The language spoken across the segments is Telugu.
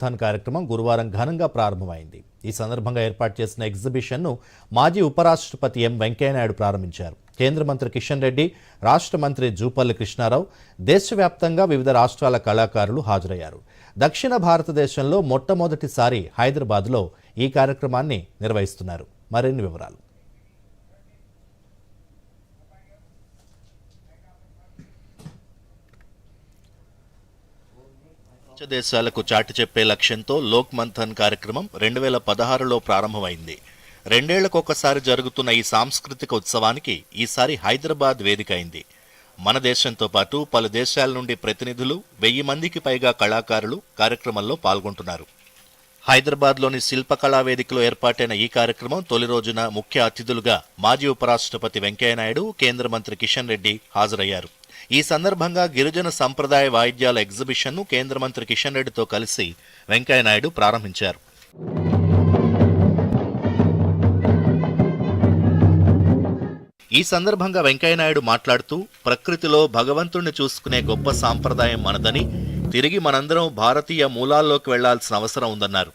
థాన్ కార్యక్రమం గురువారం ఘనంగా ప్రారంభమైంది. ఈ సందర్భంగా ఏర్పాటు చేసిన ఎగ్జిబిషన్ను మాజీ ఉపరాష్ట్రపతి ఎం వెంకయ్యనాయుడు ప్రారంభించారు. కేంద్ర మంత్రి కిషన్ రెడ్డి రాష్ట్ర మంత్రి జూపల్లి కృష్ణారావు దేశవ్యాప్తంగా వివిధ రాష్ట్రాల కళాకారులు హాజరయ్యారు. దక్షిణ భారతదేశంలో మొట్టమొదటిసారి హైదరాబాద్లో ఈ కార్యక్రమాన్ని నిర్వహిస్తున్నారు. మరిన్ని వివరాలు. దేశాలకు చాటి చెప్పే లక్ష్యంతో లోక్ మంథన్ కార్యక్రమం రెండు వేల పదహారులో ప్రారంభమైంది. రెండేళ్ళకొకసారి జరుగుతున్న ఈ సాంస్కృతిక ఉత్సవానికి ఈసారి హైదరాబాద్ వేదిక అయింది మన దేశంతో పాటు పలు దేశాల నుండి ప్రతినిధులు వెయ్యి మందికి పైగా కళాకారులు కార్యక్రమంలో పాల్గొంటున్నారు. హైదరాబాద్లోని శిల్పకళా వేదికలో ఏర్పాటైన ఈ కార్యక్రమం తొలి రోజున ముఖ్య అతిథులుగా మాజీ ఉపరాష్ట్రపతి వెంకయ్యనాయుడు కేంద్ర మంత్రి కిషన్ రెడ్డి హాజరయ్యారు. ఈ సందర్భంగా గిరిజన సంప్రదాయ వాయిద్యాల ఎగ్జిబిషన్ను కేంద్ర మంత్రి కిషన్ రెడ్డితో కలిసి వెంకయ్యనాయుడు ప్రారంభించారు. ఈ సందర్భంగా వెంకయ్యనాయుడు మాట్లాడుతూ ప్రకృతిలో భగవంతుణ్ణి చూసుకునే గొప్ప సాంప్రదాయం మనదని తిరిగి మనందరం భారతీయ మూలాల్లోకి వెళ్ళాల్సిన అవసరం ఉందన్నారు.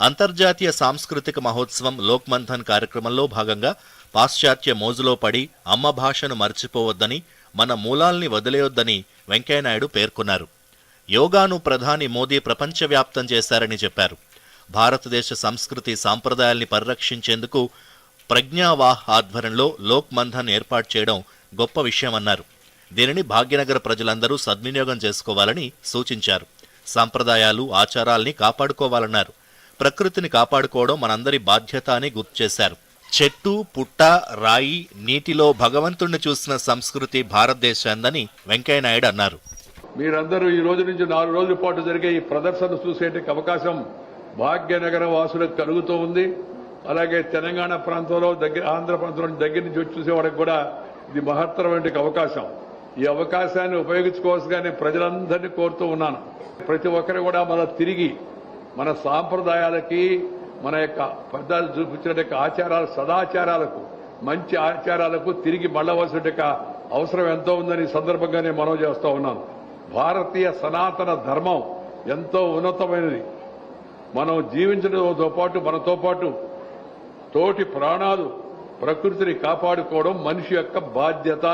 అంతర్జాతీయ సాంస్కృతిక మహోత్సవం లోక్మంథన్ కార్యక్రమంలో భాగంగా పాశ్చాత్య మోజులో పడి అమ్మ భాషను మర్చిపోవద్దని మన మూలాల్ని వదిలేయొద్దని వెంకయ్యనాయుడు పేర్కొన్నారు. యోగాను ప్రధాని మోదీ ప్రపంచవ్యాప్తం చేశారని చెప్పారు. భారతదేశ సంస్కృతి సాంప్రదాయాల్ని పరిరక్షించేందుకు ప్రజ్ఞావాహ్ ఆధ్వర్యంలో లోక్ మంథన్ ఏర్పాటు చేయడం గొప్ప విషయమన్నారు. దీనిని భాగ్యనగర ప్రజలందరూ సద్వినియోగం చేసుకోవాలని సూచించారు. సాంప్రదాయాలు ఆచారాల్ని కాపాడుకోవాలన్నారు. ప్రకృతిని కాపాడుకోవడం మనందరి బాధ్యత అని గుర్తు చేశారు చెట్టు పుట్ట రాయి నీటిలో భగవంతుణ్ణి చూసిన సంస్కృతి భారతదేశాందని వెంకయ్యనాయుడు అన్నారు. మీరందరూ ఈ రోజు నుంచి నాలుగు రోజుల పాటు జరిగే ఈ ప్రదర్శన చూసేందుకు అవకాశం భాగ్యనగర వాసులకు కలుగుతూ ఉంది. అలాగే తెలంగాణ ప్రాంతంలో దగ్గర ఆంధ్ర ప్రాంతంలో దగ్గర నుంచి వచ్చి చూసేవాడికి కూడా ఇది మహత్తరమైన అవకాశం. ఈ అవకాశాన్ని ఉపయోగించుకోవాల్సిగా ప్రజలందరినీ కోరుతూ ఉన్నాను. ప్రతి ఒక్కరు కూడా మన తిరిగి మన సాంప్రదాయాలకి మన యొక్క పెద్దలు చూపించిన యొక్క ఆచారాలు సదాచారాలకు మంచి ఆచారాలకు తిరిగి మళ్ళవలసిన యొక్క అవసరం ఎంతో ఉందని సందర్భంగానే మనం చేస్తూ ఉన్నాను. భారతీయ సనాతన ధర్మం ఎంతో ఉన్నతమైనది. మనం జీవించడంతో పాటు మనతో పాటు తోటి ప్రాణాలు ప్రకృతిని కాపాడుకోవడం మనిషి యొక్క బాధ్యత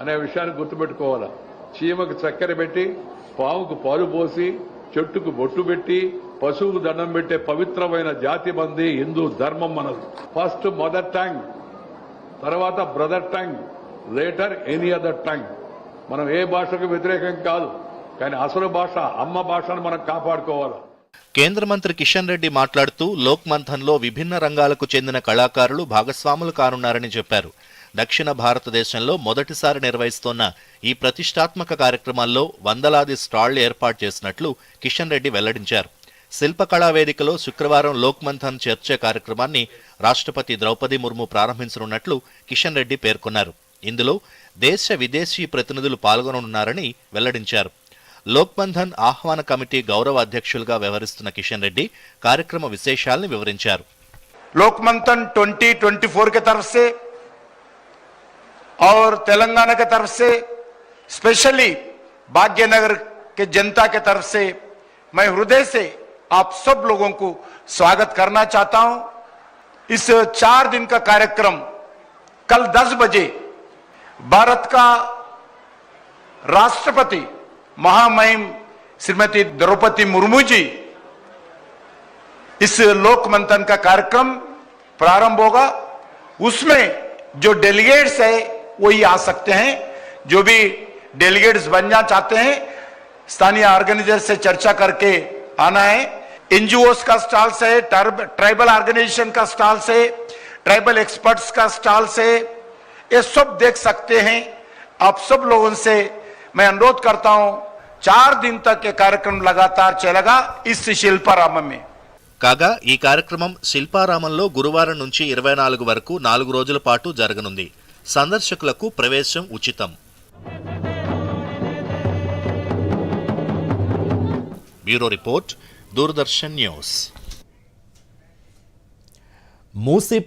అనే విషయాన్ని గుర్తుపెట్టుకోవాలి. చీమకు చక్కెర పెట్టి పాముకు పాలు పోసి చెట్టుకు బొట్టు పెట్టి పశువుకు దండం పెట్టే పవిత్రమైన జాతి మంది హిందూ ధర్మం మనది. ఫస్ట్ మదర్ టంగ్ తర్వాత brother tongue later any other tongue. మనం ఏ భాషకు వ్యతిరేకం కాదు కానీ అసలు భాష అమ్మ భాషను మనం కాపాడుకోవాలి. కేంద్ర మంత్రి కిషన్ రెడ్డి మాట్లాడుతూ లోక్ మంథన్లో విభిన్న రంగాలకు చెందిన కళాకారులు భాగస్వాములు కానున్నారని చెప్పారు. దక్షిణ భారతదేశంలో మొదటిసారి నిర్వహిస్తోన్న ఈ ప్రతిష్టాత్మక కార్యక్రమాల్లో వందలాది స్టాళ్ళు ఏర్పాటు చేసినట్లు కిషన్ రెడ్డి వెల్లడించారు. శిల్పకళా వేదికలో శుక్రవారం లోక్ మంథన్ చర్చ కార్యక్రమాన్ని రాష్ట్రపతి ద్రౌపది ముర్ము ప్రారంభించనున్నట్లు కిషన్ రెడ్డి పేర్కొన్నారు ఇందులో దేశ విదేశీ ప్రతినిధులు పాల్గొననున్నారని వెల్లడించారు లోక్ బంధన్ ఆహ్వాన కమిటీ గౌరవ అధ్యక్షులుగా వ్యవహరిస్తున్న కిషన్ రెడ్డి కార్యక్రమ విశేషాలను వివరించారు लोकमंथन 2024 के तरफ से और तेलंगाना के तरफ से स्पेशली भाग्यनगर के जनता के तरफ से मैं हृदय से आप सब लोगों को स्वागत करना चाहता हूँ। इस चार दिन का कार्यक्रम कल 10 बजे भारत का राष्ट्रपति महामहिम श्रीमती द्रौपदी मुर्मू जी इस लोक मंथन का कार्यक्रम प्रारंभ होगा। उसमें जो डेलीगेट्स है, वही आ सकते हैं। जो भी डेलीगेट्स बनना चाहते हैं, स्थानीय ऑर्गेनाइजर से चर्चा करके आना है। एनजीओस का स्टॉल से ट्राइबल ऑर्गेनाइजेशन का स्टॉल से ट्राइबल एक्सपर्ट्स का स्टॉल से ये सब देख सकते हैं आप सब लोगों से मैं अनुरोध करता हूं चार दिन तक ये कार्यक्रम लगातार चलेगा इस शिल्पाराम में కాగా ఈ కార్యక్రమం శిల్పారామంలో గురువారం నుంచి ఇరవై నాలుగు వరకు నాలుగు రోజుల పాటు జరగనుంది సందర్శకులకు ప్రవేశం ఉచితం bureau report Doordarshan news. Musi